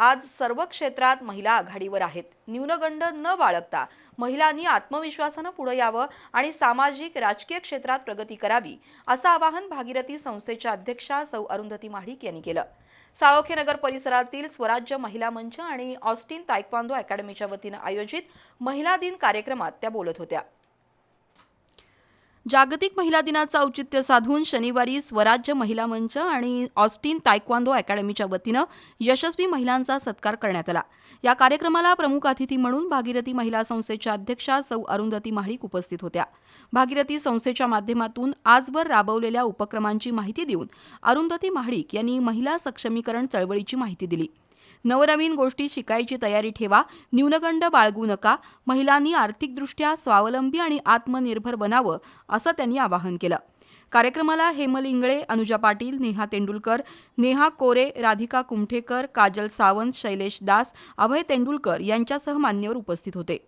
आज सर्व क्षेत्रात महिला आघाडीवर आहेत. न्यूनगंड न बाळगता महिलांनी आत्मविश्वासानं पुढे यावं आणि सामाजिक राजकीय क्षेत्रात प्रगती करावी असं आवाहन भागीरथी संस्थेच्या अध्यक्षा सौ अरुंधती महाडिक यांनी केलं. साळोखे नगर परिसरातील स्वराज्य महिला मंच आणि ऑस्टिन तायक्वांदो अकॅडमीच्या वतीनं आयोजित महिला दिन कार्यक्रमात त्या बोलत होत्या. जागतिक महिला दिनाचं औचित्य साधून शनिवारी स्वराज्य महिला मंच आणि ऑस्टिन तायक्वांदो अकॅडमीच्या वतीनं यशस्वी महिलांचा सत्कार करण्यात आला. या कार्यक्रमाला प्रमुख अतिथी म्हणून भागीरथी महिला संस्थेच्या अध्यक्षा सौ अरुंधती महाडिक उपस्थित होत्या. भागीरथी संस्थेच्या माध्यमातून आजवर राबवलेल्या उपक्रमांची माहिती देऊन अरुंधती महाडिक यांनी महिला सक्षमीकरण चळवळीची माहिती दिली. नवनवीन गोष्टी शिकायची तयारी ठेवा न्यूनगंड बाळगू नका महिलांनी आर्थिकदृष्ट्या स्वावलंबी आणि आत्मनिर्भर बनावं असं त्यांनी आवाहन केलं. कार्यक्रमाला हेमल इंगळे अनुजा पाटील नेहा तेंडुलकर नेहा कोरे राधिका कुमठेकर काजल सावंत शैलेश दास अभय तेंडुलकर यांच्यासह मान्यवर उपस्थित होते.